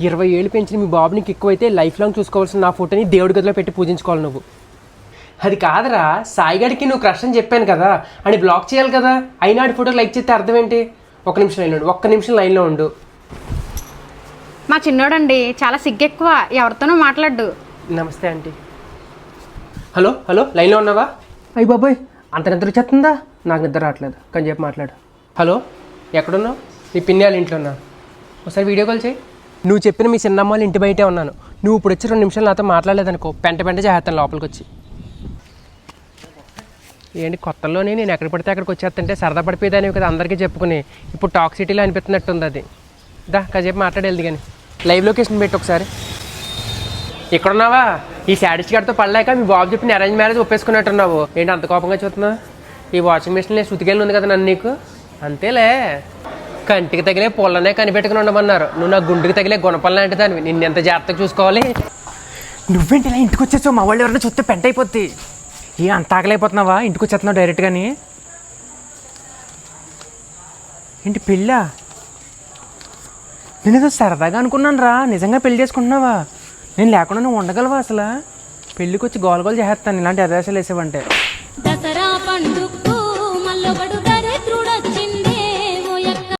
ఇరవై ఏళ్ళు పెంచిన మీ బాబు నీకు ఎక్కువైతే లైఫ్ లాంగ్ చూసుకోవాల్సిన నా ఫోటోని దేవుడి గదిలో పెట్టి పూజించుకోవాలి నువ్వు. అది కాదురా సాయిగడికి నువ్వు క్రష్ అని చెప్పాను కదా అని బ్లాక్ చేయాలి కదా అయినా ఆడి ఫోటో లైక్ చేస్తే అర్థం ఏంటి? ఒక్క నిమిషం లైన్లో ఉండు ఒక్క నిమిషం లైన్లో ఉండు. మా చిన్నోడండి చాలా సిగ్గెక్కువ ఎవరితోనూ మాట్లాడు నమస్తే ఆంటీ. హలో హలో లైన్లో ఉన్నావా? అయ్యి బాబాయ్ అంత నిద్ర వచ్చేస్తుందా? నాకు నిద్ర రావట్లేదు కానీ చెప్పి మాట్లాడు. హలో ఎక్కడున్నావు? నీ పిన్ని వాళ్ళ ఇంట్లో ఉన్నా. ఒకసారి వీడియో కాల్ చేయి. నువ్వు చెప్పిన మీ చిన్నమ్మ ఇంటి బయటే ఉన్నాను. నువ్వు ఇప్పుడు వచ్చి రెండు నిమిషాలు నాతో మాట్లాడలేదనుకో పెంట పెంట చేస్తాను లోపలికి వచ్చి. ఏంటి కొత్తలోనే నేను ఎక్కడ పడితే అక్కడికి వచ్చేస్తుంటే సరదా పడిపోయేదానివి కదా అందరికీ చెప్పుకుని. ఇప్పుడు టాక్ సిటీలో అనిపిస్తున్నట్టుంది అది. దా కాసేపు మాట్లాడేది కానీ లైవ్ లొకేషన్ పెట్టి ఒకసారి. ఇక్కడున్నావా? ఈ శాడిస్ గారితో పడలేక మీ బాబు చెప్పిన అరేంజ్ మ్యారేజ్ ఒప్పేసుకున్నట్టున్నావు. ఏంటి అంత కోపంగా చూస్తున్నావు ఈ వాషింగ్ మిషన్ శృతికెళ్ళి ఉంది కదా నన్ను నీకు? అంతేలే. కంటికి తగిలే పొల్లనే కనిపెట్టుకుని ఉండమన్నారు. నువ్వు నా గుండెకి తగిలే గుణపల్ల లాంటి దానివి. నిన్ను ఎంత జాగ్రత్తగా చూసుకోవాలి? నువ్వేంటి ఇలా ఇంటికి వచ్చేసావు? మా వాళ్ళు ఎవరైనా చూస్తే పెంట అయిపోద్ది. ఏ అంత ఆకలైపోతున్నావా? ఇంటికి వచ్చేస్తున్నావు డైరెక్ట్గాని ఏంటి పెళ్ళా? నేను ఏదో సరదాగా అనుకున్నాను రా నిజంగా పెళ్ళి చేసుకుంటున్నావా? నేను లేకుండా నువ్వు ఉండగలవా అసలు? పెళ్ళికి వచ్చి గోల గోల చేస్తాను ఇలాంటి అదేశాలు వేసేవంటే.